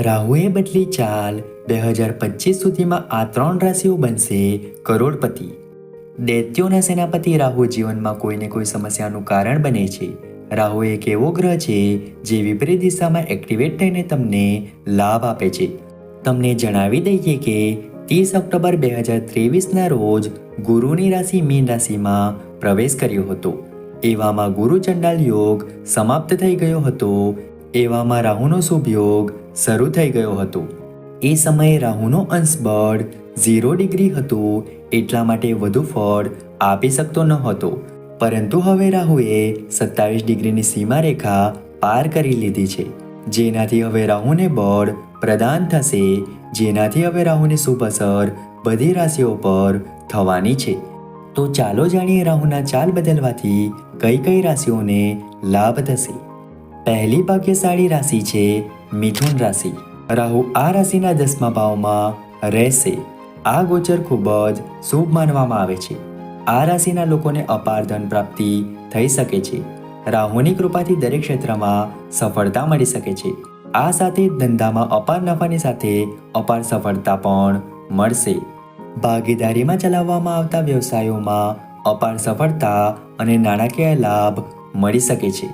રાહુએ બદલી ચાલ બે હજાર પચીસ સુધીમાં આ ત્રણ રાશિઓ બનશે કરોડપતિ. દૈત્યોના સેનાપતિ રાહુ જીવનમાં કોઈને કોઈ સમસ્યાનું કારણ બને છે. રાહુ એક એવો ગ્રહ છે જે વિપરીત દિશામાં એક્ટિવેટ થઈને તમને લાભ આપે છે. તમને જણાવી દઈએ કે ત્રીસ ઓક્ટોબર બે હજાર ત્રેવીસના રોજ ગુરુની રાશિ મીન રાશિમાં પ્રવેશ કર્યો હતો. એવામાં ગુરુ ચંડાલ યોગ સમાપ્ત થઈ ગયો હતો. એવામાં રાહુનો શુભ યોગ શરૂ થઈ ગયો હતો. એ સમયે રાહુનો અંશ બળ ઝીરો ડિગ્રી હતો, એટલા માટે વધુ ફળ આપી શકતો ન હતો પરંતુ હવે રાહુએ સત્તાવીસ ડિગ્રીની સીમારેખા પાર કરી લીધી છે. જેનાથી હવે રાહુને બળ પ્રદાન થશે, જેનાથી હવે રાહુની શુભ અસર બધી રાશિઓ પર થવાની છે. તો ચાલો જાણીએ રાહુના ચાલ બદલવાથી કઈ કઈ રાશિઓને લાભ થશે. પહેલી ભાગ્યશાળી રાશિ છે મિથુન રાશિ. રાહુ આ રાશિના દસમા ભાવમાં રહેશે. આ ગોચર ખૂબ જ શુભ માનવામાં આવે છે. આ રાશિના લોકોને અપાર ધન પ્રાપ્તિ થઈ શકે છે. રાહુની કૃપાથી દરેક ક્ષેત્રમાં સફળતા મળી શકે છે. આ સાથે ધંધામાં અપાર નફાની સાથે અપાર સફળતા પણ મળશે. ભાગીદારીમાં ચલાવવામાં આવતા વ્યવસાયોમાં અપાર સફળતા અને નાણાકીય લાભ મળી શકે છે.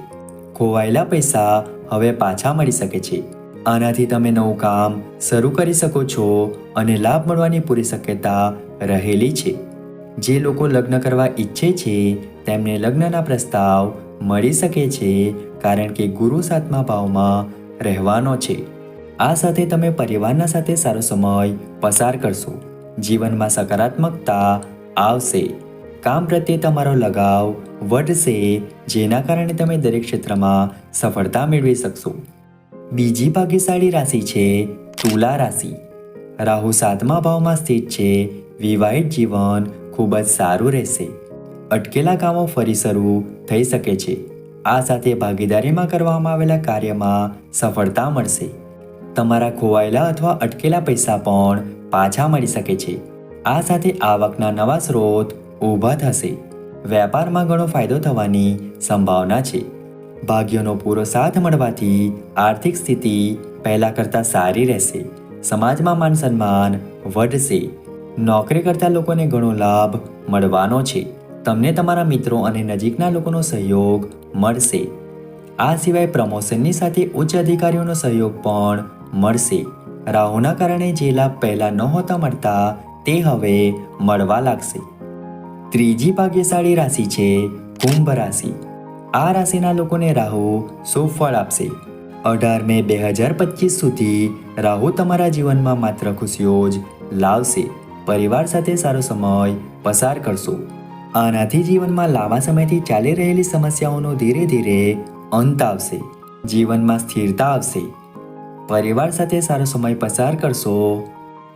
ખોવાયેલા પૈસા હવે પાછા મળી શકે છે. આનાથી તમે નવું કામ શરૂ કરી શકો છો અને લાભ મળવાની પૂરી શક્યતા રહેલી છે. જે લોકો લગ્ન કરવા ઈચ્છે છે, તેમને લગ્નના પ્રસ્તાવ મળી શકે છે કારણ કે ગુરુ સાતમા ભાવમાં રહેવાનો છે. આ સાથે તમે પરિવારના સાથે સારો સમય પસાર કરશો. જીવનમાં સકારાત્મકતા આવશે. કામ પ્રત્યે તમારો લગાવ વધશે જેના કારણે તમે દરેક ક્ષેત્રમાં સફળતા મેળવી શકશો. બીજી ભાગ્યશાળી રાશિ છે તુલા રાશિ. રાહુ સાતમા ભાવમાં સ્થિત છે. વિવાહિત જીવન ખૂબ જ સારું રહેશે. અટકેલા કામો ફરી શરૂ થઈ શકે છે. આ સાથે ભાગીદારીમાં કરવામાં આવેલા કાર્યમાં સફળતા મળશે. તમારા ખોવાયેલા અથવા અટકેલા પૈસા પણ પાછા મળી શકે છે. આ સાથે આવકના નવા સ્ત્રોત ઊભા થશે. વેપારમાં ઘણો ફાયદો થવાની સંભાવના છે. ભાગ્યનો પૂરો સાથ મળવાથી આર્થિક સ્થિતિ પહેલાં કરતાં સારી રહેશે. સમાજમાં માન સન્માન વધશે. નોકરી કરતા લોકોને ઘણો લાભ મળવાનો છે. તમને તમારા મિત્રો અને નજીકના લોકોનો સહયોગ મળશે. આ સિવાય પ્રમોશનની સાથે ઉચ્ચ અધિકારીઓનો સહયોગ પણ મળશે. રાહુના કારણે જે લાભ પહેલાં નહોતા મળતા તે હવે મળવા લાગશે. ત્રીજી ભાગ્યશાળી રાશિ છે કુંભ રાશિ. આ રાશિના લોકોને રાહુ સુફળ ફળ આપશે. અઢાર મે બે હજાર પચીસ સુધી રાહુ તમારા જીવનમાં માત્ર ખુશીઓ જ લાવશે. પરિવાર સાથે સારો સમય પસાર કરશો. આનાથી જીવનમાં લાંબા સમયથી ચાલી રહેલી સમસ્યાઓનો ધીરે ધીરે અંત આવશે. જીવનમાં સ્થિરતા આવશે. પરિવાર સાથે સારો સમય પસાર કરશો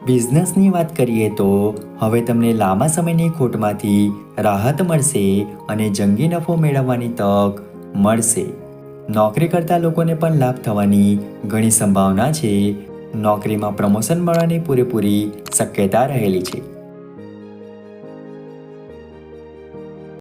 બિઝનેસની વાત કરીએ તો હવે તમને લાંબા સમયની ખોટમાંથી રાહત મળશે અને જંગી નફો મેળવવાની તક મળશે. નોકરી કરતા લોકોને પણ લાભ થવાની ઘણી સંભાવના છે. નોકરીમાં પ્રમોશન મળવાની પૂરેપૂરી શક્યતા રહેલી છે.